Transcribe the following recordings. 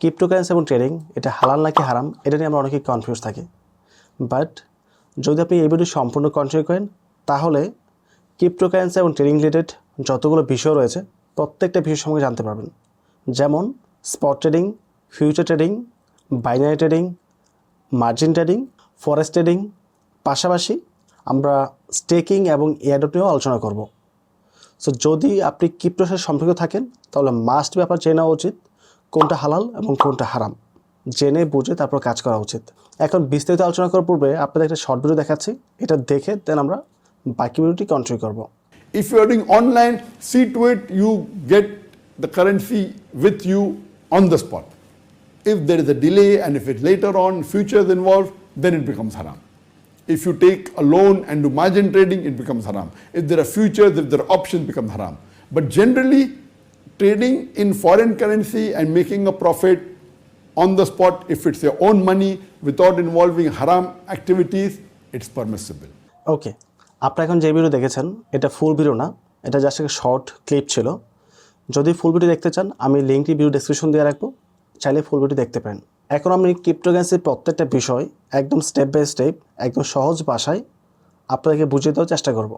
Cryptocurrency এবং trading এটা হালাল নাকি হারাম, এটা নিয়ে আমরা অনেকেই কনফিউজ থাকি। বাট যদি আপনি এই ভিডিও সম্পূর্ণ কন্টিনিউ করেন, তাহলে ক্রিপ্টোকারেন্সি এবং ট্রেডিং রিলেটেড যতগুলো বিষয় রয়েছে, প্রত্যেকটা বিষয় সম্পর্কে জানতে পারবেন। যেমন spot trading future trading binary trading margin trading forex trading পাশাপাশি আমরা স্টেকিং এবং এয়ারডপ নিয়েও আলোচনা করব। সো যদি আপনি ক্রিপ্টোর সাথে সম্পর্ক থাকেন, তাহলে মাস্ট ব্যাপার নেওয়া উচিত। কোনটা হালাল এবং কোনটা হারাম জেনে বুঝে তারপর কাজ করা উচিত এখন বিস্তারিত আলোচনা করার পূর্বে আপনাদের একটা শর্ট ভিডিও দেখাচ্ছি এটা দেখে দেন আমরা বাকি ভিডিওটি কন্টিনিউ করব If you are doing online, see to it you get the currency with you on the spot. If there is a delay and if it's later on, future is involved, then it becomes haram. If you take a loan and do margin trading, it becomes haram. If there are futures, if there are options, become haram. But generally, trading in foreign currency and making a profit on the spot, if it's your own money without involving haram activities, it's permissible. ওকে আপনারা এখন যে video দেখেছেন এটা full video না এটা just একটা short clip ছিল। যদি ফুল ভিডিও দেখতে চান আমি লিঙ্কটি ভিডিও ডেসক্রিপশন দিয়ে রাখব। চাইলে ফুল ভিডিও দেখতে পারেন। এখন আমি ক্রিপ্টোকারেন্সির প্রত্যেকটা বিষয় একদম স্টেপ বাই স্টেপ একদম সহজ ভাষায় আপনাদেরকে বুঝিয়ে দেওয়ার চেষ্টা করব।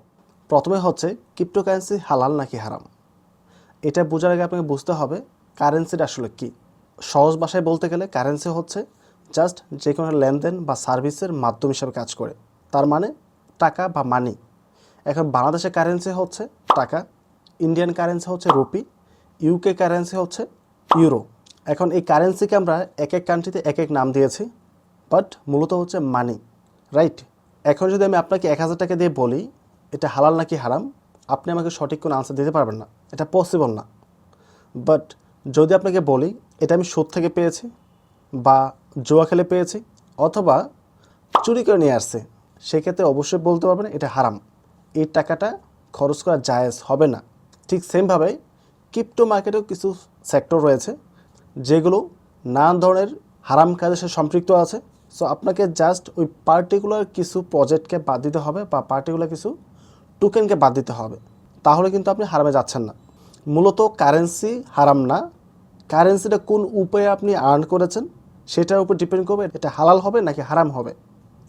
প্রথমে হচ্ছে ক্রিপ্টোকারেন্সি হালাল নাকি হারাম? এটা বোঝার আগে আপনাকে বুঝতে হবে কারেন্সিটা আসলে কী। সহজ ভাষায় বলতে গেলে কারেন্সি হচ্ছে জাস্ট যে কোনো লেনদেন বা সার্ভিসের মাধ্যম হিসাবে কাজ করে। তার মানে টাকা বা মানি এখন বাংলাদেশের কারেন্সি হচ্ছে টাকা ইন্ডিয়ান কারেন্সি হচ্ছে রুপি ইউকে কারেন্সি হচ্ছে ইউরো এখন এই কারেন্সিকে আমরা এক এক কান্ট্রিতে এক এক নাম দিয়েছি বাট মূলত হচ্ছে মানি রাইট এখন যদি আমি আপনাকে এক হাজার টাকা দিয়ে বলি, এটা হালাল নাকি হারাম? আপনি আমাকে সঠিক কোনো আনসার দিতে পারবেন না। এটা পসিবল না। বাট যদি আপনাকে বলি, এটা আমি সুদ থেকে পেয়েছি বা জুয়া খেলে পেয়েছি অথবা চুরি করে নিয়ে আসছে, সেক্ষেত্রে অবশ্যই বলতে পারবেন এটা হারাম। এই টাকাটা খরচ করা জায়েজ হবে না। ঠিক সেমভাবে ক্রিপ্টো মার্কেটেও কিছু সেক্টর রয়েছে, যেগুলো নানান ধরনের হারাম কাজের সাথে সম্পৃক্ত আছে। সো আপনাকে জাস্ট ওই পার্টিকুলার কিছু প্রজেক্টকে বাদ দিতে হবে বা পার্টিকুলার কিছু টোকেনকে বাদ দিতে হবে। তাহলে কিন্তু আপনি হারামে যাচ্ছেন না। মূলত কারেন্সি হারাম না। কারেন্সিটা কোন উপায়ে আপনি আর্ন করেছেন, সেটার উপর ডিপেন্ড করবে এটা হালাল হবে নাকি হারাম হবে।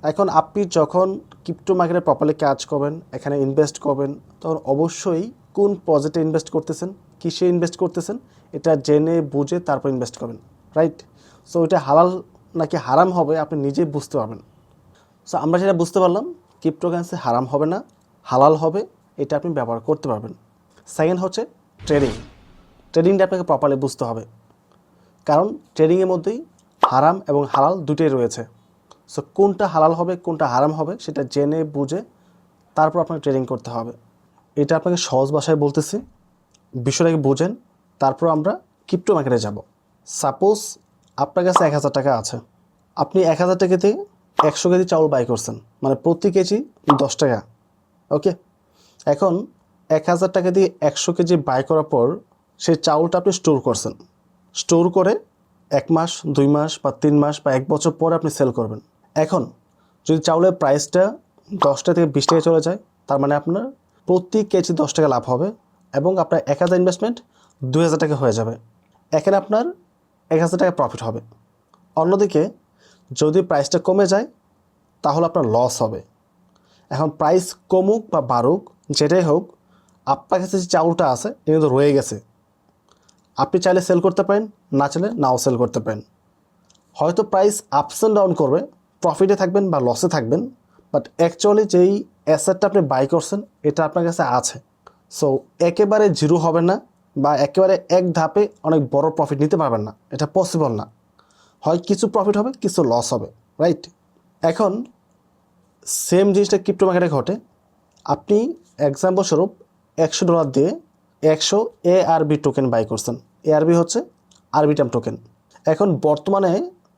এখন আপনি যখন ক্রিপ্টো মার্কেটে প্রপারলি কাজ করবেন, এখানে ইনভেস্ট করবেন, তখন অবশ্যই কোন প্রজেক্টে ইনভেস্ট করতেছেন, কিসে ইনভেস্ট করতেছেন, এটা জেনে বুঝে তারপর ইনভেস্ট করবেন রাইট সো এটা হালাল নাকি হারাম হবে আপনি নিজেই বুঝতে পারবেন। সো আমরা সেটা বুঝতে পারলাম ক্রিপ্টোকারেন্সি হারাম হবে না। হালাল হবে, এটা আপনি ব্যবহার করতে পারবেন। সেকেন্ড হচ্ছে ট্রেডিং ট্রেডিংটা আপনাকে প্রপারলি বুঝতে হবে। কারণ ট্রেডিংয়ের মধ্যেই হারাম এবং হালাল দুটোই রয়েছে। সো কোনটা হালাল হবে, কোনটা হারাম হবে, সেটা জেনে, বুঝে তারপর আপনাকে ট্রেডিং করতে হবে। এটা আপনাকে সহজ ভাষায় বলতেছি। বিষয়টাকে বোঝেন, তারপর আমরা ক্রিপ্টো মার্কেটে যাব। সাপোজ আপনার কাছে এক হাজার টাকা আছে। আপনি এক হাজার টাকাতে একশো কেজি চাউল বাই করছেন। মানে প্রতি কেজি দশ টাকা। ওকে? এখন এক হাজার টাকা দিয়ে একশো কেজি বাই করার পর সেই চাউলটা আপনি স্টোর করছেন। স্টোর করে এক মাস, দুই মাস বা তিন মাস বা এক বছর পরে আপনি সেল করবেন। এখন যদি চাউলের প্রাইসটা দশটা থেকে বিশ টাকা চলে যায়, তার মানে আপনার প্রতি কেজি দশ টাকা লাভ হবে এবং আপনার এক হাজার ইনভেস্টমেন্ট দুই হাজার টাকা হয়ে যাবে। এখানে আপনার এক হাজার টাকা প্রফিট হবে। অন্যদিকে যদি প্রাইসটা কমে যায়, তাহলে আপনার লস হবে। এখন প্রাইস কমুক বা বাড়ুক, যেটাই হোক, আপনার কাছে যে চাউলটা আছে এটা কিন্তু রয়ে গেছে। আপনি চাইলে সেল করতে পারেন, না চাইলে নাও সেল করতে পারেন। হয়তো প্রাইস আপস অ্যান্ড ডাউন করবে প্রফিটে থাকবেন বা লসে থাকবেন বাট অ্যাকচুয়ালি যেই অ্যাসেটটা আপনি বাই করছেন, এটা আপনার কাছে আছে। সো একেবারে জিরো হবে না, বা একেবারে এক ধাপে অনেক বড় প্রফিট নিতে পারবেন না। এটা পসিবল না। হয় কিছু প্রফিট হবে, কিছু লস হবে রাইট এখন সেম জিনিসটা ক্রিপ্টো মার্কেটে ঘটে। আপনি এক্সাম্পল স্বরূপ একশো ডলার দিয়ে একশো A R B token buy করছেন। এ আর বি হচ্ছে আরবিটাম টোকেন এখন বর্তমানে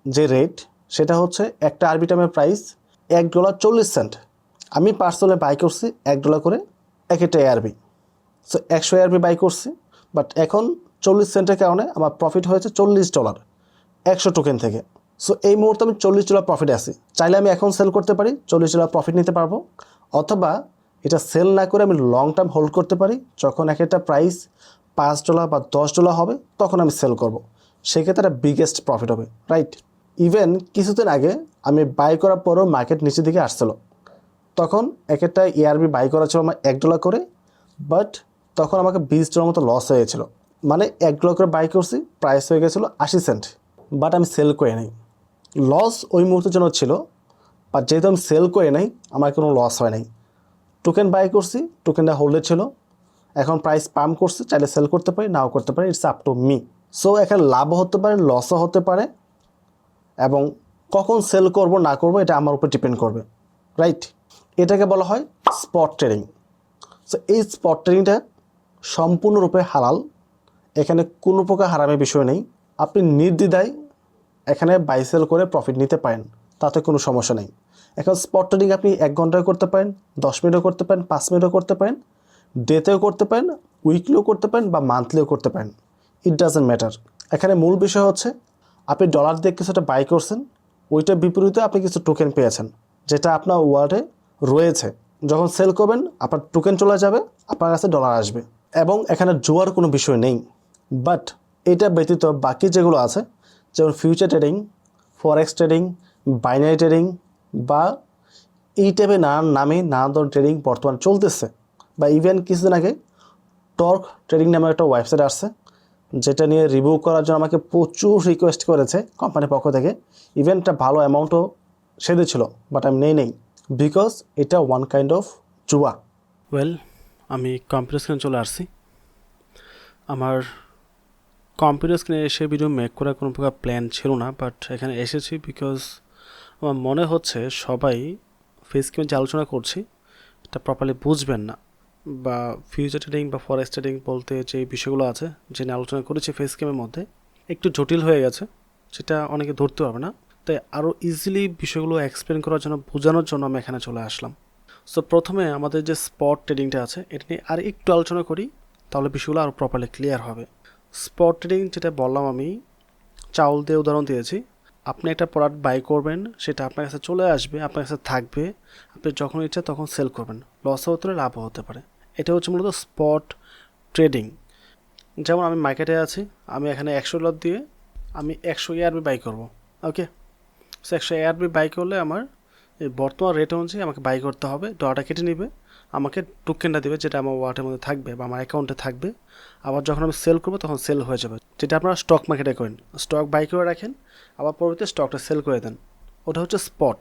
যে রেট সেটা হচ্ছে একটা আরবিটামের প্রাইস এক ডলার চল্লিশ সেন্ট আমি পার্সোনালি বাই করছি এক ডলার করে এক একটা এআরবি সো একশো এআরবি বাই করছি বাট এখন চল্লিশ সেন্টের কারণে আমার প্রফিট হয়েছে চল্লিশ ডলার একশো টোকেন থেকে। সো এই মুহূর্তে আমি চল্লিশ ডলার প্রফিটে আছি। চাইলে আমি এখন সেল করতে পারি, চল্লিশ ডলার প্রফিট নিতে পারব। অথবা এটা সেল না করে আমি লং টার্ম হোল্ড করতে পারি, যখন এক একটা প্রাইস পাঁচ ডলার বা দশ ডলার হবে, তখন আমি সেল করব। সেক্ষেত্রে একটা বিগেস্ট প্রফিট হবে রাইট ইভেন কিছুদিন আগে আমি বাই করার পরও মার্কেট নিচের দিকে আসছিল। তখন এক একটা ইয়ারবি বাই করা ছিল আমার এক ডলার করে বাট তখন আমাকে বিশ ডলার মতো লস হয়ে গেছিল মানে এক ডলার করে বাই করছি প্রাইস হয়ে গেছিল আশি সেন্ট বাট আমি সেল করে নিই। লস ওই মুহূর্তের জন্য ছিল বাট যেহেতু আমি সেল করে নাই, আমার কোনো লস হয় নাই। টোকেন বাই করছি টোকেনটা হোল্ডে ছিল। এখন প্রাইস পাম করছি, চাইলে সেল করতে পারি, নাও করতে পারি it's up to me so এখানে লাভও হতে পারে লসও হতে পারে, এবং কখন সেল করব, না করব, এটা আমার উপর ডিপেন্ড করবে। রাইট এটাকে বলা হয় স্পট ট্রেডিং সো এই স্পট ট্রেডিংটা সম্পূর্ণরূপে হালাল। এখানে কোনো প্রকার হারামের বিষয় নেই। আপনি নির্দ্বিধায় এখানে বাইসেল করে প্রফিট নিতে পারেন, তাতে কোনো সমস্যা নেই। এখন স্পট ট্রেডিং আপনি এক ঘন্টায় করতে পারেন, দশ মিনিটও করতে পারেন, পাঁচ মিনিটও করতে পারেন ডেতেও করতে পারেন উইকলিও করতে পারেন বা মান্থলিও করতে পারেন। ইট ডাজেন্ট ম্যাটার এখানে মূল বিষয় হচ্ছে, আপনি ডলার দিয়ে কিছুটা বাই করছেন, ওইটার বিপরীতে আপনি কিছু টোকেন পেয়েছেন, যেটা আপনার ওয়ার্ডে রয়েছে। যখন সেল করবেন, আপনার টোকেন চলে যাবে, আপনার কাছে ডলার আসবে। এবং এখানে জোয়ার কোনো বিষয় নেই। বাট এটা ব্যতীত বাকি যেগুলো আছে যেমন future trading forex trading binary trading বা এই টাইপের নানান নামে নানান ধরনের ট্রেডিং বর্তমান চলতেছে বা ইভেন কিছুদিন আগে টর্ক ট্রেডিং নামে একটা ওয়েবসাইট আসছে, যেটা নিয়ে রিভিউ করার জন্য আমাকে প্রচুর রিকোয়েস্ট করেছে কোম্পানির পক্ষ থেকে। ইভেন একটা ভালো অ্যামাউন্টও সেদে ছিল বাট আমি নেই নেই বিকজ এটা ওয়ান কাইন্ড অফ জুয়া। ওয়েল আমি কম্পিউটার স্ক্রিনে চলে আসছি। আমার কম্পিউটার স্ক্রিনে এসে ভিডিও মেক করার কোনো প্রকার প্ল্যান ছিল না বাট এখানে এসেছি বিকজ আমার মনে হচ্ছে সবাই ফেস গেমে যে আলোচনা করছি, এটা প্রপারলি বুঝবেন না। বা ফিউচার ট্রেডিং বা ফরেস্ট ট্রেডিং বলতে যে বিষয়গুলো আছে, যে আলোচনা করেছি ফেস গেমের মধ্যে, একটু জটিল হয়ে গেছে, সেটা অনেকে ধরতে পারবে না। তাই আরও ইজিলি বিষয়গুলো এক্সপ্লেন করার জন্য, বোঝানোর জন্য আমি এখানে চলে আসলাম। সো প্রথমে আমাদের যে স্পট ট্রেডিংটা আছে, এটা নিয়ে আর একটু আলোচনা করি, তাহলে বিষয়গুলো আরও প্রপারলি ক্লিয়ার হবে। স্পট ট্রেডিং যেটা বললাম আমি, চাউল দিয়ে উদাহরণ দিয়েছি। আপনি একটা প্রোডাক্ট বাই করবেন, সেটা আপনার কাছে চলে আসবে, আপনার কাছে থাকবে, আপনি যখন ইচ্ছা তখন সেল করবেন। লসও হতে পারে লাভও হতে পারে। এটা হচ্ছে মূলত স্পট ট্রেডিং যেমন আমি মার্কেটে আছি, আমি এখানে একশো ডলার দিয়ে আমি একশো এআরবি বাই করব ওকে সো একশো এআরবি বাই করলে আমার বর্তমান রেট অনুযায়ী আমাকে বাই করতে হবে ডলারটা কেটে নেবে। আমাকে টোকেনটা দেবে যেটা আমার ওয়ালেটের মধ্যে থাকবে বা আমার অ্যাকাউন্টে থাকবে। আবার যখন আমি সেল করব তখন সেল হয়ে যাবে। যেটা আপনারা স্টক মার্কেটে করেন। স্টক বাই করে রাখেন, আবার পরবর্তীতে স্টকটা সেল করে দেন। ওটা হচ্ছে স্পট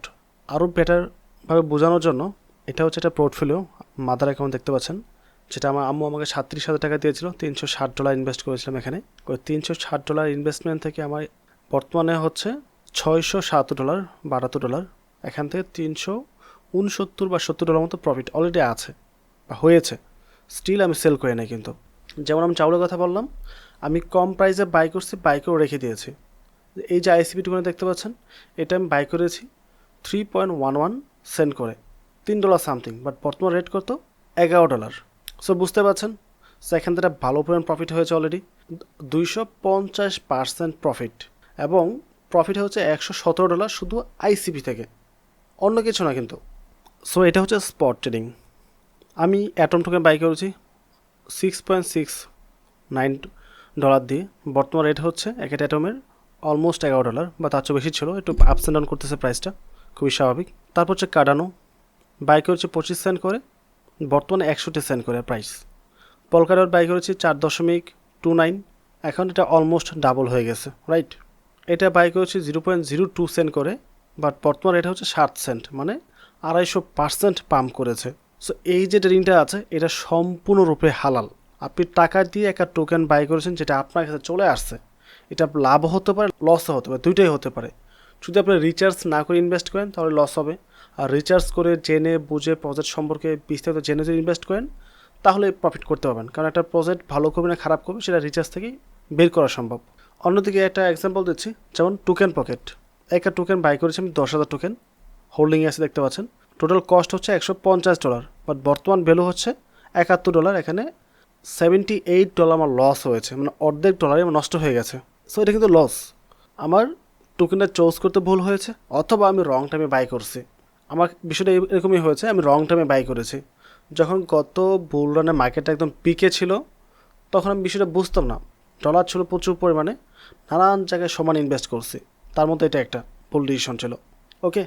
আরও বেটারভাবে বোঝানোর জন্য এটা হচ্ছে একটা পোর্টফোলিও মাদার অ্যাকাউন্ট দেখতে পাচ্ছেন। যেটা আমার আম্মু আমাকে সাতত্রিশ হাজার টাকা দিয়েছিল, তিনশো ষাট ডলার ইনভেস্ট করেছিলাম এখানে। ওই তিনশো ষাট ডলার ইনভেস্টমেন্ট থেকে আমার বর্তমানে হচ্ছে ছয়শো সাত ডলার বাহাত্তর ডলার এখান থেকে তিনশো উনসত্তর বা সত্তর ডলার মতো প্রফিট অলরেডি আছে, বা হয়েছে। স্টিল আমি সেল করে নাই কিন্তু। যেমন আমি চাউলের কথা বললাম, আমি কম প্রাইসে বাই করছি বাই করে রেখে দিয়েছি। এই যে আইসিপি টুকুনে দেখতে পাচ্ছেন, এটা আমি বাই করেছি three point one one cent করে, তিন ডলার সামথিং বাট বর্তমান রেট কত? এগারো ডলার সো বুঝতে পারছেন? সো এখান থেকে ভালো পরিমাণ প্রফিট হয়েছে অলরেডি দুইশো পঞ্চাশ পার্সেন্ট প্রফিট এবং প্রফিট হচ্ছে একশো সতেরো ডলার শুধু আইসিপি থেকে। অন্য কিছু না কিন্তু। সো এটা হচ্ছে স্পট ট্রেডিং আমি অ্যাটম টোকেন বাই করেছি six point six nine dollar দিয়ে। বর্তমান রেট হচ্ছে এক একটা অ্যাটমের অলমোস্ট এগারো ডলার বা তার চেয়ে বেশি ছিল। একটু আপস অ্যান্ড ডাউন করতেছে প্রাইসটা খুবই স্বাভাবিক। তারপর হচ্ছে কাডানো বাই করেছে পঁচিশ সেন্ট করে, বর্তমানে একষট্টি সেন্ট করে প্রাইস পলকাডট বাই করেছি চার দশমিক টু নাইন এখন এটা অলমোস্ট ডাবল হয়ে গেছে রাইট এটা বাই করেছি zero point zero two cent করে বাট বর্তমান রেট হচ্ছে ষাট সেন্ট মানে আড়াইশো পার্সেন্ট পাম্প করেছে। সো এই যে ট্রেডিংটা আছে, এটা সম্পূর্ণরূপে হালাল। আপনি টাকা দিয়ে একটা টোকেন বাই করেছেন, যেটা আপনার কাছে চলে আসছে, এটা লাভ হতে পারে লসও হতে পারে, দুইটাই হতে পারে। যদি আপনি রিচার্জ না করে ইনভেস্ট করেন, তাহলে লস হবে। আর রিচার্জ করে জেনে বুঝে প্রজেক্ট সম্পর্কে বিস্তারিত জেনে যদি ইনভেস্ট করেন, তাহলে প্রফিট করতে পারবেন। কারণ একটা প্রজেক্ট ভালো করবে না খারাপ করবে, সেটা রিচার্জ থেকেই বের করা সম্ভব। অন্যদিকে একটা এক্সাম্পল দিচ্ছি, যেমন টোকেন পকেট একটা টোকেন বাই করেছি আমি, দশ হাজার টোকেন হোল্ডিংয়ে আছে, দেখতে পাচ্ছেন। টোটাল কস্ট হচ্ছে একশো পঞ্চাশ ডলার বাট বর্তমান ভ্যালু হচ্ছে একাত্তর ডলার এখানে সেভেন্টি এইট ডলার আমার লস হয়েছে মানে অর্ধেক ডলারই আমার নষ্ট হয়ে গেছে। সো এটা কিন্তু লস আমার টোকেনটা চুজ করতে ভুল হয়েছে, অথবা আমি রং টাইমে বাই করছি। আমার বিষয়টা এরকমই হয়েছে, আমি রং টাইমে বাই করেছি। যখন গত বুল রানের মার্কেটটা একদম পিকে ছিল, তখন আমি বিষয়টা বুঝতাম না। ডলার ছিল প্রচুর পরিমাণে, নানান জায়গায় সমান ইনভেস্ট করছি। তার মধ্যে এটা একটা, ভুল ডিসিশন ছিল। ওকে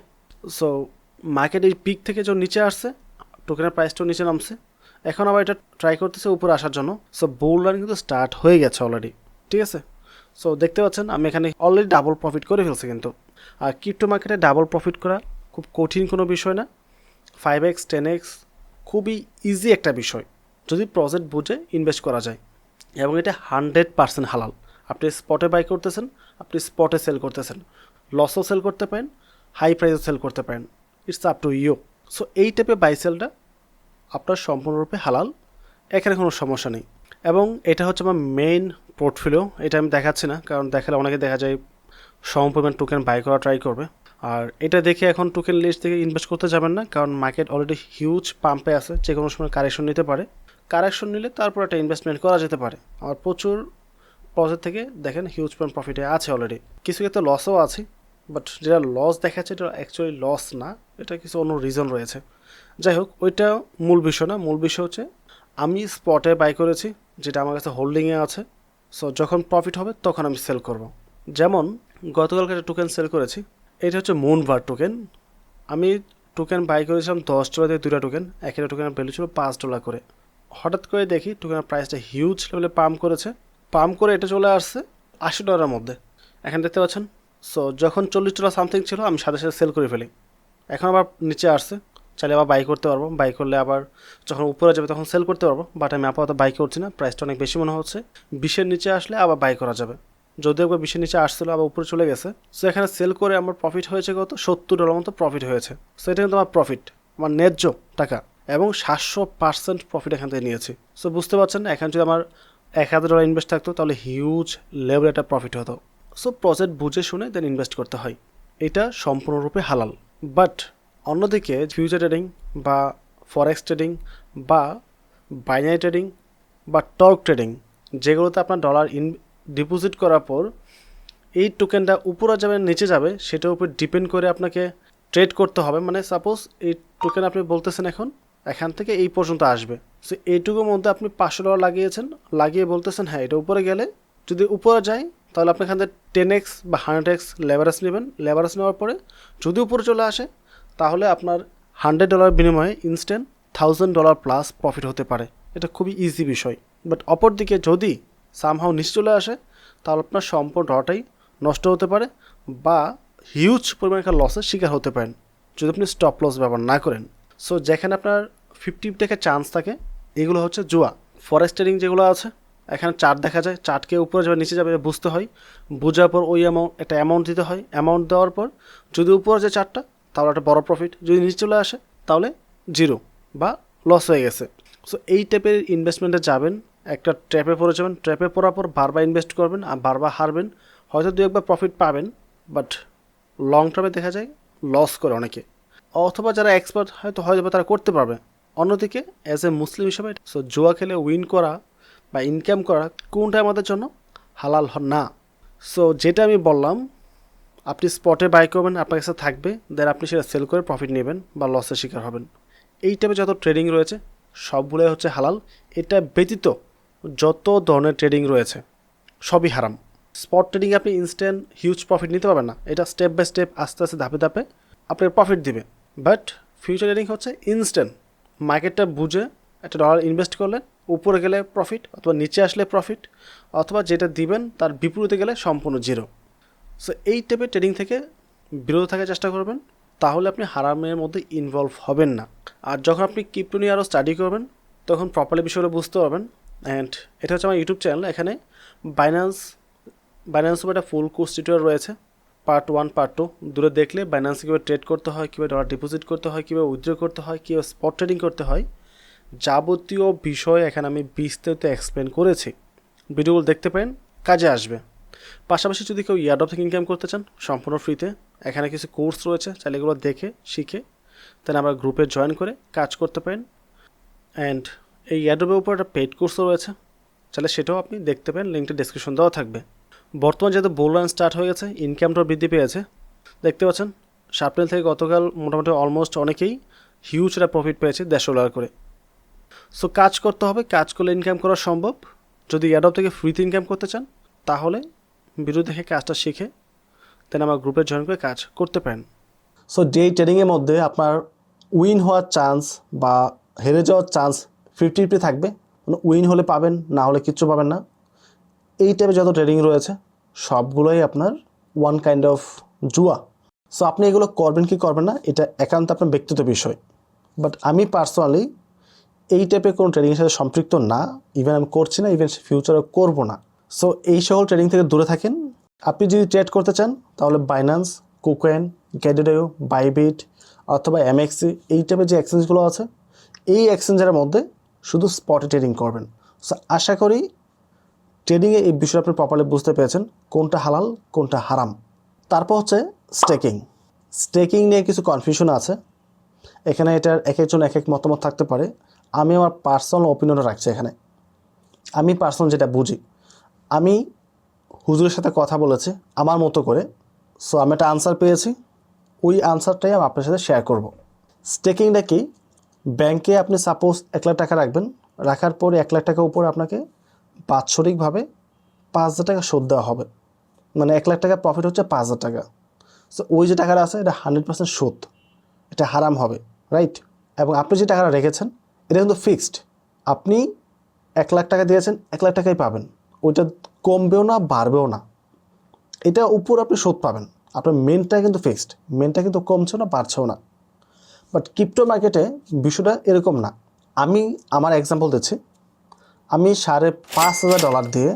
সো মার্কেট এই পিক থেকে যখন নিচে আসছে টোকেনের প্রাইসটাও নিচে নামছে। এখন আবার এটা ট্রাই করতেছে উপরে আসার জন্য। সো বোল রান কিন্তু স্টার্ট হয়ে গেছে অলরেডি ঠিক আছে? সো দেখতে পাচ্ছেন, আমি এখানে অলরেডি ডাবল প্রফিট করে ফেলছি কিন্তু। আর ক্রিপ্টো মার্কেটে ডাবল প্রফিট করা খুব কঠিন কোনো বিষয় না। ফাইভ এক্স টেন এক্স খুবই ইজি একটা বিষয়। যদি প্রজেক্ট বুঝে ইনভেস্ট করা যায়। এবং এটা হান্ড্রেড পার্সেন্ট হালাল। আপনি স্পটে বাই করতেছেন, আপনি স্পটে সেল করতেছেন। লসও সেল করতে পারেন হাই প্রাইসও সেল করতে পারেন। It's up to you so এই টাইপের বাই সেলটা আপনার সম্পূর্ণরূপে হালাল, এখানে কোনো সমস্যা নেই। এবং এটা হচ্ছে আমার মেইন পোর্টফোলিও এটা আমি দেখাচ্ছি না, কারণ দেখালে অনেকে দেখা যায় সম পরিমাণ টোকেন বাই করা ট্রাই করবে। আর এটা দেখে এখন টোকেন লিস্ট থেকে ইনভেস্ট করতে যাবেন না, কারণ মার্কেট অলরেডি হিউজ পাম্পে আছে, যে কোনো সময় কারেকশন নিতে পারে। কারেকশন নিলে তারপর একটা ইনভেস্টমেন্ট করা যেতে পারে। আমার প্রচুর প্রজেক্ট থেকে দেখেন হিউজ পরিমাণ প্রফিটে আছে অলরেডি কিছু ক্ষেত্রে লসও আছে বাট যেটা লস দেখাচ্ছে, এটা অ্যাকচুয়ালি লস না। এটা কিছু অন্য রিজন রয়েছে। যাই হোক, ওইটা মূল বিষয় না। মূল বিষয় হচ্ছে, আমি স্পটে বাই করেছি, যেটা আমার কাছে হোল্ডিংয়ে আছে। সো যখন প্রফিট হবে, তখন আমি সেল করব। যেমন, গতকালকে একটা টোকেন সেল করেছি। এটা হচ্ছে মুন বার টোকেন আমি টোকেন বাই করেছিলাম দশ ডলার দিয়ে দুটা টোকেন একটা টোকেনের ভ্যালু ছিল পাঁচ ডলার করে। হঠাৎ করে দেখি টোকেনের প্রাইসটা হিউজ লেভেলে পাম্প করেছে। পাম্প করে এটা চলে আসছে আশি ডলারের মধ্যে। এখানে দেখতে পাচ্ছেন সো যখন চল্লিশ ডলার সামথিং ছিল, আমি সাথে সাথে সেল করে ফেলি। এখন আবার নিচে আসছে। চাইলে আবার বাই করতে পারব। বাই করলে আবার যখন উপরে যাবে তখন সেল করতে পারব। বাট আমি আপাতত বাই করছি না। প্রাইসটা অনেক বেশি মনে হচ্ছে। বিশের নিচে আসলে আবার বাই করা যাবে। যদি একবার বিশের নিচে আসছিল, আবার উপরে চলে গেছে। সো এখানে সেল করে আমার প্রফিট হয়েছে কত? সত্তর ডলার মতো প্রফিট হয়েছে। সো এটা কিন্তু আমার প্রফিট আমার ন্যায্য টাকা। এবং সাতশো পার্সেন্ট প্রফিট এখান থেকে নিয়েছি। সো বুঝতে পারছেন? এখানে যদি আমার এক হাজার ডলার ইনভেস্ট থাকতো, তাহলে হিউজ লেভেল একটা প্রফিট হতো। সো প্রজেক্ট বুঝে শুনে দেন ইনভেস্ট করতে হয়। এটা সম্পূর্ণরূপে হালাল। বাট অন্যদিকে ফিউচার ট্রেডিং বা ফরেক্স ট্রেডিং বা বাইনারি ট্রেডিং বা টর্ক ট্রেডিং যেগুলোতে আপনার ডলার ইন ডিপোজিট করার পর এই টোকেনটা উপরে যাবে, নিচে যাবে, সেটার উপর ডিপেন্ড করে আপনাকে ট্রেড করতে হবে। মানে সাপোজ এই টোকেন আপনি বলতেছেন এখন, এখান থেকে এই পর্যন্ত আসবে। সো এইটুকুর মধ্যে আপনি পাঁচশো ডলার লাগিয়েছেন, লাগিয়ে বলতেছেন হ্যাঁ এটা উপরে গেলে যদি উপরে যায় তাহলে আপনি এখান থেকে টেন এক্স বা হান্ড্রেড এক্স লেবারেজ নেবেন। লেবারেজ নেওয়ার পরে যদি উপরে চলে আসে, তাহলে আপনার হান্ড্রেড ডলার বিনিময়ে instant thousand dollar plus profit হতে পারে। এটা খুবই ইজি বিষয়। বাট অপরদিকে যদি সামহাও নিচে চলে আসে, তাহলে আপনার সম্পূর্ণ ডলারটাই নষ্ট হতে পারে বা হিউজ পরিমাণে একটা লসের শিকার হতে পারেন, যদি আপনি স্টপ লস ব্যবহার না করেন। সো যেখানে আপনার ফিফটি থেকে চান্স থাকে, এগুলো হচ্ছে জুয়া। ফরেস্ট ট্রেডিং যেগুলো আছে এখানে চার্ট দেখা যায়, চার্টকে উপরে যাবে, নিচে যাবে বুঝতে হয়। বোঝার পর ওই অ্যামাউন্ট একটা অ্যামাউন্ট দিতে হয়। অ্যামাউন্ট দেওয়ার পর যদি উপরে যায় চার্টটা, তাহলে একটা বড় প্রফিট যদি নিচে চলে আসে, তাহলে জিরো বা লস হয়ে গেছে। সো এই টাইপের ইনভেস্টমেন্টে যাবেন, একটা ট্র্যাপে পড়ে যাবেন। ট্র্যাপে পড়ার পর বারবার ইনভেস্ট করবেন আর বারবার হারবেন। হয়তো দু একবার প্রফিট পাবেন বাট লং টার্মে দেখা যায় লস করে অনেকে। অথবা যারা এক্সপার্ট হয়তো হয়তো তারা করতে পারবে। অন্যদিকে অ্যাজ এ মুসলিম হিসাবে সো জুয়া খেলে উইন করা বা ইনকাম করা কোনটা আমাদের জন্য হালাল হ- না। সো যেটা আমি বললাম, আপনি স্পটে বাই করবেন, আপনার কাছে থাকবে দেন আপনি সেটা সেল করে প্রফিট নেবেন বা লসের শিকার হবেন। এই টাইপের যত ট্রেডিং রয়েছে, সবগুলোই হচ্ছে হালাল। এটা ব্যতীত যত ধরনের ট্রেডিং রয়েছে, সবই হারাম। স্পট ট্রেডিং আপনি ইনস্ট্যান্ট হিউজ প্রফিট নিতে পারবেন না। এটা স্টেপ বাই স্টেপ আস্তে আস্তে ধাপে ধাপে আপনার প্রফিট দিবে। বাট ফিউচার ট্রেডিং হচ্ছে ইনস্ট্যান্ট মার্কেটটা বুঝে একটা ডলার ইনভেস্ট করলে উপরে গেলে প্রফিট অথবা নিচে আসলে প্রফিট অথবা যেটা দিবেন তার বিপরীতে গেলে সম্পূর্ণ জিরো সো এই টাইপের ট্রেডিং থেকে বিরত থাকার চেষ্টা করবেন, তাহলে আপনি হারামের মধ্যে ইনভলভ হবেন না। আর যখন আপনি ক্রিপ্টো নিয়ে আরও স্টাডি করবেন, তখন প্রপারলি বিষয়গুলো বুঝতে পারবেন। অ্যান্ড এটা হচ্ছে আমার ইউটিউব চ্যানেল এখানে বাইন্যান্স বাইন্যান্স উপর একটা ফুল কোর্স টিউটোরিয়াল রয়েছে পার্ট ওয়ান পার্ট টু দূরে দেখলে বাইন্যান্সে কীভাবে ট্রেড করতে হয়, কীভাবে ডলার ডিপোজিট করতে হয়, কীভাবে উইথড্র করতে হয়, কীভাবে স্পট ট্রেডিং করতে হয়। যাবতীয় বিষয় এখানে আমি বিস্তারিত এক্সপ্লেন করেছি। ভিডিওগুলো দেখতে পারেন, কাজে আসবে। পাশাপাশি যদি কেউ ইয়ারডপ থেকে ইনকাম করতে চান, সম্পূর্ণ ফ্রিতে এখানে কিছু কোর্স রয়েছে, চাইলে এগুলো দেখে, শিখে দেন আমরা গ্রুপে জয়েন করে কাজ করতে পারেন। অ্যান্ড এই ইয়ারডপের উপর একটা পেড কোর্সও রয়েছে। চাইলে সেটাও আপনি দেখতে পারেন লিঙ্কটা ডিসক্রিপশন দেওয়া থাকবে। বর্তমান যেহেতু বোল রান স্টার্ট হয়ে গেছে ইনকামটাও বৃদ্ধি পেয়েছে। দেখতে পাচ্ছেন সাপ্রেল থেকে গতকাল মোটামুটি অলমোস্ট অনেকেই হিউজ একটা প্রফিট পেয়েছে দেড়শো ডলার করে। সো কাজ করতে হবে, কাজ করলে ইনকাম করা সম্ভব। যদি অ্যাডপ থেকে ফ্রিতে ইনকাম করতে চান, তাহলে ভিডিও দেখে কাজটা শিখে দেন আমার গ্রুপে জয়েন করে কাজ করতে পারেন। সো ডে ট্রেডিংয়ের মধ্যে আপনার উইন হওয়ার চান্স বা হেরে যাওয়ার চান্স ফিফটি ফিফটি থাকবে মানে উইন হলে পাবেন, না হলে কিচ্ছু পাবেন না। এই টাইপের যত ট্রেডিং রয়েছে, সবগুলোই আপনার ওয়ান কাইন্ড অফ জুয়া। সো আপনি এগুলো করবেন কি করবেন না, এটা একান্ত আপনার ব্যক্তিগত বিষয়। বাট আমি পার্সোনালি এই টাইপের কোনো ট্রেডিংয়ের সাথে সম্পৃক্ত না ইভেন আমি করছি না ইভেন ফিউচারে করব না। সো এই সকল ট্রেডিং থেকে দূরে থাকেন। আপনি যদি ট্রেড করতে চান, তাহলে বাইন্যান্স কুকোয়েন গ্যাডিডেও বাইবিট অথবা এমএক্সি এই টাইপের যে এক্সচেঞ্জগুলো আছে, এই এক্সচেঞ্জের মধ্যে শুধু স্পটে ট্রেডিং করবেন। সো আশা করি ট্রেডিংয়ে এই বিষয়ে আপনি প্রপারলি বুঝতে পেরেছেন, কোনটা হালাল, কোনটা হারাম। তারপর হচ্ছে স্টেকিং স্টেকিং নিয়ে কিছু কনফিউশন আছে। এখানে এটার এক একজন এক এক মতামত থাকতে পারে। আমি আমার পার্সোনাল ওপিনিয়ন রাখছি এখানে। আমি পার্সোনাল যেটা বুঝি। আমি হুজুরের সাথে কথা বলেছি, আমার মতো করে। সো আমি একটা আনসার পেয়েছি। ওই আনসারটাই আমি আপনার সাথে শেয়ার করব। স্টেকিংটা কি? ব্যাংকে আপনি সাপোজ এক লাখ টাকা রাখবেন। রাখার পরে এক লাখ টাকার উপরে আপনাকে বাৎসরিকভাবে পাঁচ হাজার টাকা শোধ দেওয়া হবে। মানে এক লাখ টাকা প্রফিট হচ্ছে পাঁচ হাজার টাকা। সো ওই যে টাকাটা আছে, এটা হান্ড্রেড পার্সেন্ট সুদ এটা হারাম হবে রাইট এবং আপনি যে টাকাটা রেখেছেন এটা কিন্তু ফিক্সড আপনি এক লাখ টাকা দিয়েছেন, এক লাখ টাকাই পাবেন। ওইটা কমবেও না, বাড়বেও না। এটা উপর আপনি শোধ পাবেন। আপনার মেনটা কিন্তু ফিক্সড মেনটা কিন্তু কমছেও না, বাড়ছেও না। বাট ক্রিপ্টো মার্কেটে বিষয়টা এরকম না। আমি আমার এক্সাম্পল দিচ্ছি। আমি সাড়ে পাঁচ হাজার ডলার দিয়ে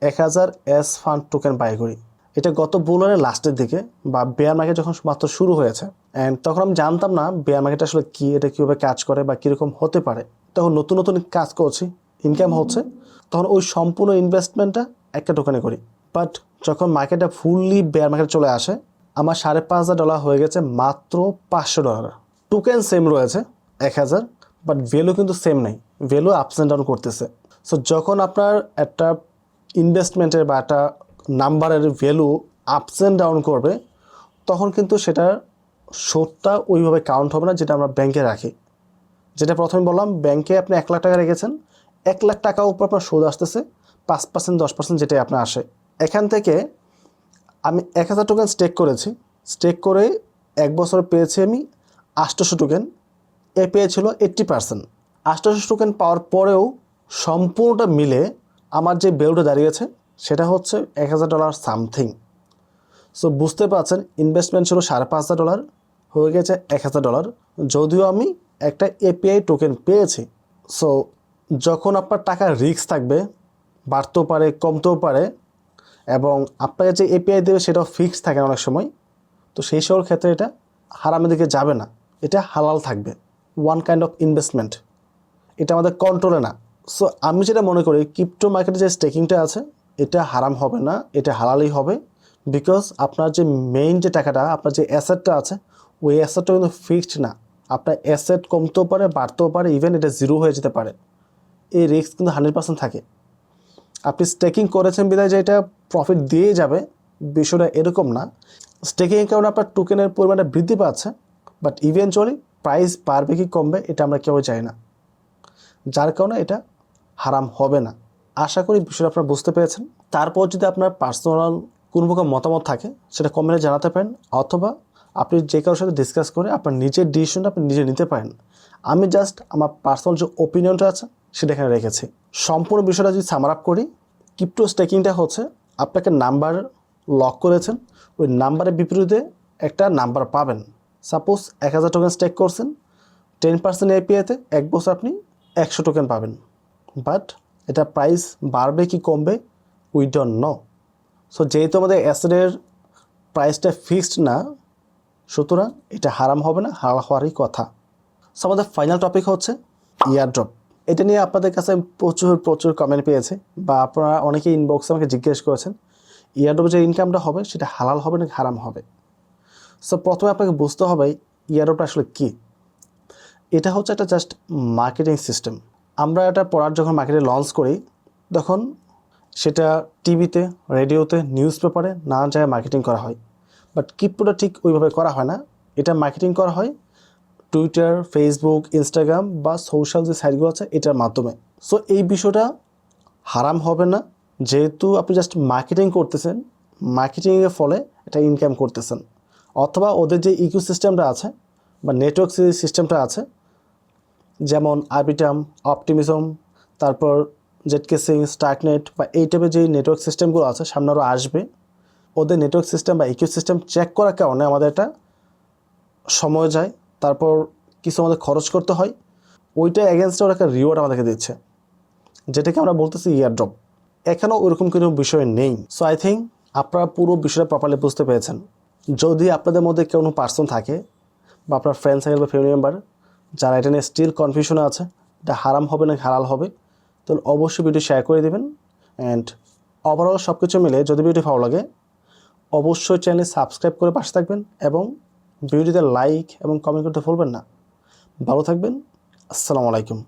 এক হাজার এস ফান্ড টোকেন বাই করি। এটা গত বুলারের লাস্টের দিকে বা বেয়ার মার্কেট যখন মাত্র শুরু হয়েছে। অ্যান্ড তখন আমি জানতাম না বেয়ার মার্কেট আসলে কী, এটা কীভাবে কাজ করে বা কীরকম হতে পারে। তখন নতুন নতুন কাজ করছি ইনকাম হচ্ছে, তখন ওই সম্পূর্ণ ইনভেস্টমেন্টটা একটা টোকেনে করি। বাট যখন মার্কেটটা ফুললি বেয়ার মার্কেটে চলে আসে, আমার সাড়ে পাঁচ হাজার ডলার হয়ে গেছে মাত্র পাঁচশো ডলার টোকেন সেম রয়েছে, এক হাজার বাট ভ্যালু কিন্তু সেম নেই। ভ্যালু আপস অ্যান্ড ডাউন করতেছে। সো যখন আপনার একটা ইনভেস্টমেন্টের বা একটা নাম্বারের ভ্যালু আপস অ্যান্ড ডাউন করবে, তখন কিন্তু সেটার শোধটা ওইভাবে কাউন্ট হবে না যেটা আমরা ব্যাংকে রাখি। যেটা প্রথমে বললাম ব্যাংকে আপনি এক লাখ টাকা রেখেছেন, এক লাখ টাকা উপর আপনার সুদ আসতেছে, পাঁচ পার্সেন্ট দশ পার্সেন্ট যেটাই আপনার আসে। এখান থেকে আমি এক হাজার টোকেন স্টেক করেছি। স্টেক করে এক বছর পেয়েছি আমি আটশোশো টোকেন এ পেয়েছিল এইট্টি পার্সেন্ট আটশোশো টোকেন পাওয়ার পরেও সম্পূর্ণটা মিলে আমার যে বেলটা দাঁড়িয়েছে সেটা হচ্ছে এক হাজার ডলার সামথিং। সো বুঝতে পারছেন ইনভেস্টমেন্ট ছিল সাড়ে পাঁচ হাজার ডলার, হয়ে গেছে এক হাজার ডলার। যদিও আমি একটা এপিআই টোকেন পেয়েছি সো যখন আপনার টাকা রিস্ক থাকবে, বাড়তেও পারে, কমতেও পারে, এবং আপনাকে যে এপিআই দেবে সেটাও ফিক্সড থাকে না অনেক সময়, তো সেই সকল ক্ষেত্রে এটা হারামের দিকে যাবে না। এটা হালাল থাকবে ওয়ান কাইন্ড অফ ইনভেস্টমেন্ট এটা আমাদের কন্ট্রোলে না। সো আমি যেটা মনে করি ক্রিপ্টো মার্কেটে যে স্টেকিংটা আছে এটা হারাম হবে না, এটা হালালই হবে। বিকজ আপনার যে মেইন যে টাকাটা, আপনার যে অ্যাসেটটা আছে, ওই অ্যাসেটটা কিন্তু ফিক্সড না। আপনার অ্যাসেট কমতেও পারে, বাড়তেও পারে ইভেন এটা জিরো হয়ে যেতে পারে। এই রিস্ক কিন্তু হান্ড্রেড পার্সেন্ট থাকে। আপনি স্টেকিং করেছেন বিদায় যে এটা প্রফিট দিয়ে যাবে, বিষয়টা এরকম না। স্টেকিংয়ের কারণে আপনার টোকেনের পরিমাণটা বৃদ্ধি পাচ্ছে বাট ইভেনচুয়ালি প্রাইস বাড়বে কি কমবে, এটা আমরা কেউ চাই না। যার কারণে এটা হারাম হবে না। আশা করি বিষয়টা আপনারা বুঝতে পেরেছেন। তারপর যদি আপনার পার্সোনাল কোনো প্রকার মতামত থাকে, সেটা কমেন্টে জানাতে পারেন, অথবা আপনি যে কারোর সাথে ডিসকাস করে আপনার নিজের ডিসিশনটা আপনি নিজে নিতে পারেন। আমি জাস্ট আমার পার্সোনাল যে ওপিনিয়নটা আছে, সেটা এখানে রেখেছি। সম্পূর্ণ বিষয়টা যদি সামার আপ করি ক্রিপ্টো স্টেকিংটা হচ্ছে, আপনাকে নাম্বার লক করেছেন, ওই নাম্বারের বিপরীতে একটা নাম্বার পাবেন। সাপোজ এক হাজার টোকেন স্টেক করছেন টেন পার্সেন্ট এপিআইতে এক বছর আপনি একশো টোকেন পাবেন। বাট এটা প্রাইস বাড়বে কি কমবে? উই ডোন্ট নো সো যেহেতু আমাদের অ্যাসেটের প্রাইসটা ফিক্সড না, সুতরাং এটা হারাম হবে না, হারাম হওয়ারই কথা। সো আমাদের ফাইনাল টপিক হচ্ছে ইয়ারড্রপ এটা নিয়ে আপনাদের কাছে প্রচুর প্রচুর কমেন্ট পেয়েছি বা আপনারা অনেকে ইনবক্সে আমাকে জিজ্ঞেস করেছেন ইয়ারড্রপ যে ইনকামটা হবে, সেটা হালাল হবে নাকি হারাম হবে? সো প্রথমে আপনাকে বুঝতে হবে ইয়ারড্রপটা আসলে কী? এটা হচ্ছে একটা জাস্ট মার্কেটিং সিস্টেম আমরা এটা পড়ার যখন মার্কেটে লঞ্চ করি, তখন সেটা টিভিতে রেডিওতে নিউজ পেপারে নানান জায়গায় মার্কেটিং করা হয়। বাট ক্রিপ্টোটা ঠিক ওইভাবে করা হয় না। এটা মার্কেটিং করা হয় টুইটার ফেসবুক ইনস্টাগ্রাম বা সোশ্যাল যে সাইটগুলো আছে, এটার মাধ্যমে। সো এই বিষয়টা হারাম হবে না। যেহেতু আপনি জাস্ট মার্কেটিং করতেছেন মার্কেটিংয়ের ফলে এটা ইনকাম করতেছেন। অথবা ওদের যে ইকো সিস্টেমটা আছে বা নেটওয়ার্ক সিস্টেমটা আছে যেমন আরবিটাম, অপটিমিজম, তারপর জেটকেসিং স্টার্কনেট বা এই টাইপের যে নেটওয়ার্ক সিস্টেমগুলো আছে, সামনে আরও আসবে। ওদের নেটওয়ার্ক সিস্টেম বা ইকো সিস্টেম চেক করার কারণে আমাদের এটা সময় যায়, তারপর কিছু আমাদের খরচ করতে হয়। ওইটা এগেনস্টে ওরা একটা রিওয়ার্ড আমাদেরকে দিচ্ছে, যেটাকে আমরা বলতেছি ইয়ারড্রপ এখানেও ওরকম কোনো বিষয় নেই। সো আই থিঙ্ক আপনারা পুরো বিষয়টা প্রপারলি বুঝতে পেরেছেন। যদি আপনাদের মধ্যে কোনো পার্সন থাকে বা আপনার ফ্রেন্ড সার্কেল বা ফ্যামিলি মেম্বার যারা এটা নিয়ে স্টিল কনফিউশনে আছে, এটা হারাম হবে না হারাল হবে, তাহলে অবশ্যই ভিডিও শেয়ার করে দেবেন। অ্যান্ড ওভারঅল সব কিছু মিলে যদি ভিডিও ভালো লাগে, অবশ্যই চ্যানেল সাবস্ক্রাইব করে পাশে থাকবেন এবং ভিডিওতে লাইক এবং কমেন্ট করতে ভুলবেন না। ভালো থাকবেন। আসসালামু আলাইকুম।